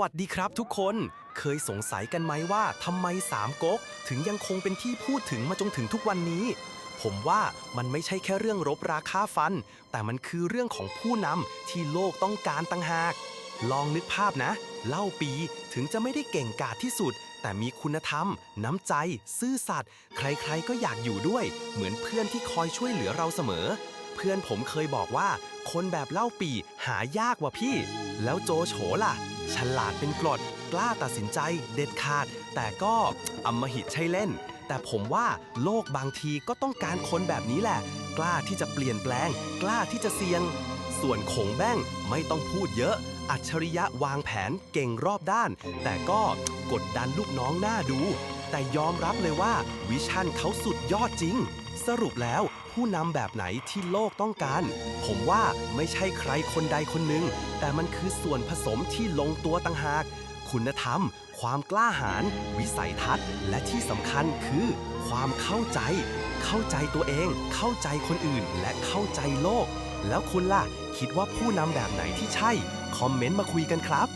วัสดีครับทุกคน เคยสงสัยกันไหมว่าทำไมสามก๊กถึงยังคงเป็นที่พูดถึงมาจนถึงทุกวันนี้ ผมว่ามันไม่ใช่แค่เรื่องรบราค่าฟัน แต่มันคือเรื่องของผู้นำที่โลกต้องการตั้งหาก ลองนึกภาพนะ เล่าปีถึงจะไม่ได้เก่งกาจที่สุด แต่มีคุณธรรม น้ำใจ ซื่อสัตย์ใครๆก็อยากอยู่ด้วย เหมือนเพื่อนที่คอยช่วยเหลือเราเสมอ เพื่อนผมเคยบอกว่า คนแบบเล่าปีหายากว่ะพี่ แล้วโจโฉล่ะ ฉลาดเป็นกรดกล้าตัดสินใจเด็ดขาด แต่ก็อำมหิตใช่เล่น แต่ผมว่าโลกบางทีก็ต้องการคนแบบนี้แหละ กล้าที่จะเปลี่ยนแปลง กล้าที่จะเสี่ยง ส่วนขงแบ้งไม่ต้องพูดเยอะ อัจฉริยะวางแผนเก่งรอบด้าน แต่ก็กดดันลูกน้องหน้าดู แต่ยอมรับเลยว่าวิชั่นเขาสุดยอดจริง สรุปแล้วผู้นำแบบไหนที่โลกต้องการ ผมว่าไม่ใช่ใครคนใดคนหนึ่ง แต่มันคือส่วนผสมที่ลงตัวต่างหาก คุณธรรม ความกล้าหาญวิสัยทัศน์ และที่สำคัญคือ ความเข้าใจ เข้าใจตัวเอง เข้าใจคนอื่น และเข้าใจโลก แล้วคุณล่ะ คิดว่าผู้นำแบบไหนที่ใช่ คอมเมนต์มาคุยกันครับ